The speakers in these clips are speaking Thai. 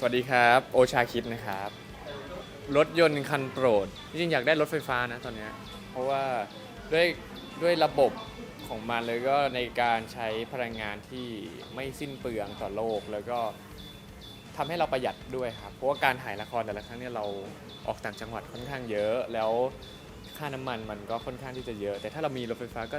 สวัสดีครับ โอชาคิดนะครับ รถยนต์คันโปรด จริงๆอยากได้รถไฟฟ้านะตอนเนี้ยเพราะว่าด้วยด้วยระบบของมันเลยก็ในการใช้พลังงานที่ไม่สิ้นเปลืองต่อโลกแล้วก็ทำให้เราประหยัดด้วยครับ เพราะว่าการถ่ายละครแต่ละครั้งเนี่ยเราออกต่างจังหวัดค่อนข้างเยอะ แล้วค่าน้ำมันมันก็ค่อนข้างที่จะเยอะ แต่ถ้าเรามีรถไฟฟ้าก็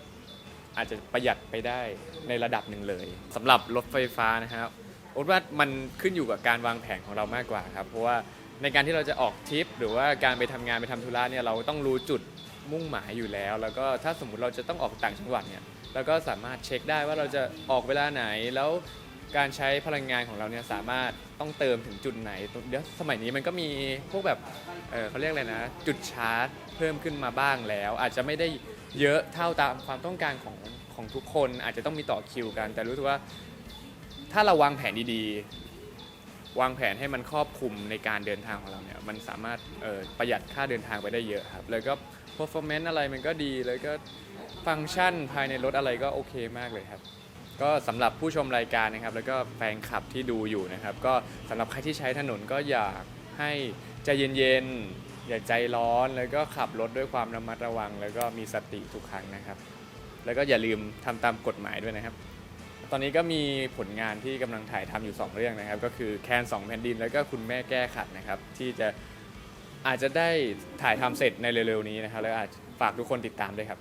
อาจจะประหยัดไปได้ในระดับหนึ่งเลยสำหรับรถไฟฟ้านะครับ โอ๊ตว่ามันขึ้นอยู่กับการวางแผนของเรามากกว่าครับ เพราะว่าในการที่เราจะออกทริป หรือว่าการไปทำงานไปทำธุระเนี่ยเราต้องรู้จุดมุ่งหมายอยู่แล้ว แล้วก็ถ้าสมมติเราจะต้องออกต่างจังหวัดเนี่ยเราก็สามารถเช็คได้ว่าเราจะออกเวลาไหนแล้วการใช้พลังงานของเราเนี่ยสามารถต้องเติมถึงจุดไหนเดี๋ยวสมัยนี้มันก็มีพวกแบบเอ่อเขาเรียกอะไรนะ จุดชาร์จ เพิ่มขึ้นมาบ้างแล้ว อาจจะไม่ได้เยอะเท่าตามความต้องการของของทุกคนอาจจะต้องมีต่อคิวกัน แต่รู้สึกว่า ถ้าเราวางแผนดีๆ วางแผนให้มันครอบคลุมในการเดินทางของเราเนี่ย มันสามารถประหยัดค่าเดินทางไปได้เยอะครับ แล้วก็ performance อะไรมันก็ดี แล้วก็ฟังก์ชันภายในรถอะไรก็โอเคมากเลยครับ ก็สำหรับผู้ชมรายการนะครับ แล้วก็แฟนคลับที่ดูอยู่นะครับ ก็สำหรับใครที่ใช้ถนนก็อยากให้ใจเย็นๆ อย่าใจร้อน แล้วก็ขับรถด้วยความระมัดระวัง แล้วก็มีสติทุกครั้งนะครับ แล้วก็อย่าลืมทำตามกฎหมายด้วยนะครับ ตอนนี้ก็มีผลงานที่กำลังถ่ายทำอยู่ 2 เรื่องนะครับ ก็คือแคนสองแผ่นดิน แล้วก็คุณแม่แก้ขัดนะครับ ที่จะอาจจะได้ถ่ายทำเสร็จในเร็วๆนี้นะครับแล้วอาจฝากทุกคนติดตามด้วยครับ